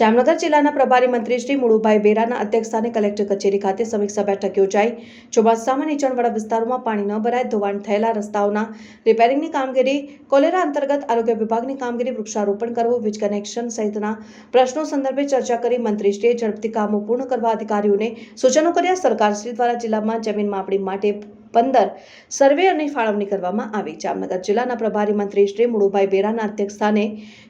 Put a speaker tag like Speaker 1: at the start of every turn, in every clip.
Speaker 1: જામનગર જિલ્લાના પ્રભારી મંત્રી શ્રી મુળુભાઈ બેરાના અધ્યક્ષસ્થાને કલેક્ટર કચેરી ખાતે સમીક્ષા બેઠક યોજાઈ ચોમાસામાં નીચાણવાળા વિસ્તારોમાં પાણી ન ભરાય, ધોવાણ થયેલા રસ્તાઓના રિપેરિંગની કામગીરી, કોલેરા અંતર્ગત આરોગ્ય વિભાગની કામગીરી, વૃક્ષારોપણ કરવું, વીજ કનેક્શન સહિતના પ્રશ્નો સંદર્ભે ચર્ચા કરી મંત્રીશ્રીએ ઝડપથી કામો પૂર્ણ કરવા અધિકારીઓને સૂચનો કર્યા. સરકારશ્રી દ્વારા જિલ્લામાં જમીન માપણી માટે પંદર સર્વે અને ફાળવણી કરવામાં આવી. જામનગર જિલ્લાના પ્રભારી મંત્રી શ્રી મુળુભાઈ બેરાના અધ્યક્ષસ્થાને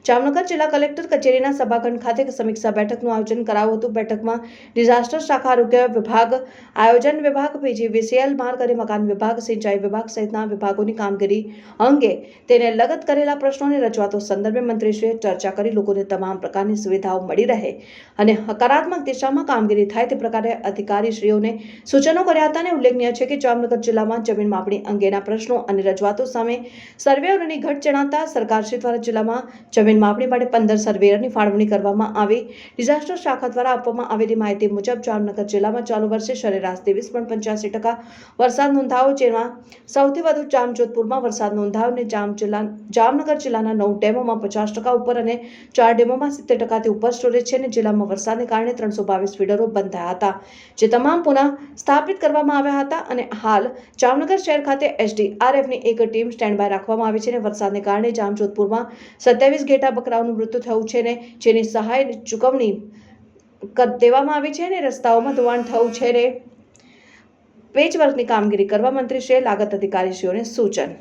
Speaker 1: જામનગર જિલ્લા કલેક્ટર કચેરીના સભાખંડ ખાતે સમીક્ષા બેઠકનું આયોજન કરાયું હતું. બેઠકમાં ડિઝાસ્ટર શાખા, આરોગ્ય વિભાગ, આયોજન વિભાગ, પીજીવીસીએલ, માર્ગ અને મકાન વિભાગ, સિંચાઈ વિભાગ સહિતના વિભાગોની કામગીરી અંગે તેને લગત કરેલા પ્રશ્નોની રજૂઆતો સંદર્ભે મંત્રીશ્રીએ ચર્ચા કરી. લોકોને તમામ પ્રકારની સુવિધાઓ મળી રહે અને હકારાત્મક દિશામાં કામગીરી થાય તે પ્રકારે અધિકારીશ્રીઓને સૂચનો કર્યા હતા અને ઉલ્લેખનીય છે કે જામનગર જિલ્લામાં જમીન માપણી અંગેના પ્રશ્નો અને રજૂઆતો સામે સર્વેયરોની ઘટ જણાતા સરકારશ્રી દ્વારા જિલ્લામાં જમીન માપણી માટે પંદર સર્વેયરની ફાળવણી કરવામાં આવી. ડિઝાસ્ટર શાખા દ્વારા આપવામાં આવેલી માહિતી મુજબ જામનગર જિલ્લામાં ચાલુ વર્ષે સરેરાશ ત્રેવીસ પોઈન્ટ પંચ્યાસી ટકા વરસાદ નોંધાયો, જેમાં સૌથી વધુ જામજોધપુરમાં વરસાદ નોંધાયો અને જામ જિલ્લા, જામનગર જિલ્લાના નવ ડેમોમાં પચાસ ટકા ઉપર અને ચાર ડેમોમાં સિત્તેર ટકાથી ઉપર સ્ટોરેજ છે અને જિલ્લામાં વરસાદને કારણે ત્રણસો બાવીસ ફીડરો બંધ થયા હતા, જે તમામ પુનઃ સ્થાપિત કરવામાં આવ્યા હતા અને હાલ જામનગર શહેર ખાતે એસડીઆરએફની એક ટીમ સ્ટેન્ડ બાય રાખવામાં આવી છે અને વરસાદને કારણે જામજોધપુરમાં સત્યાવીસ ઘેટા બકરાઓનું મૃત્યુ થયું છે અને જેની સહાય ચૂકવણી દેવામાં આવી છે અને રસ્તાઓમાં ધોવાણ થયું છે ને. પેચવર્કની કામગીરી કરવા મંત્રીશ્રીએ લાગત અધિકારીશ્રીઓને સૂચન